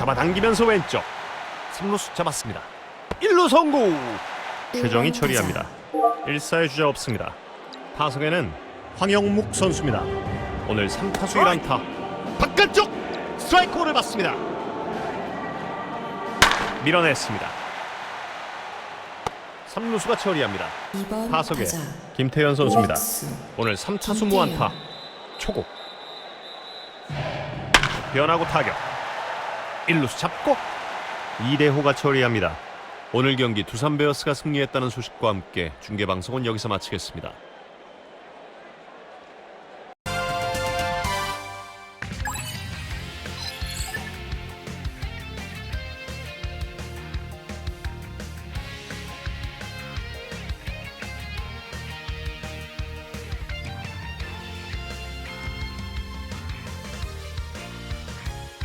잡아당기면서 왼쪽. 3루수 잡았습니다. 1루 성공! 최정이 처리합니다. 1사의 주자 없습니다. 타석에는 황영묵 선수입니다. 오늘 3타수 1안타. 바깥쪽 스트라이크를 받습니다. 밀어냈습니다. 3루수가 처리합니다. 2번 타석에 김태현 선수입니다. 오늘 3타수 김태현. 무안타. 초고. 변하고 타격 1루수 잡고 이대호가 처리합니다. 오늘 경기 두산 베어스가 승리했다는 소식과 함께 중계방송은 여기서 마치겠습니다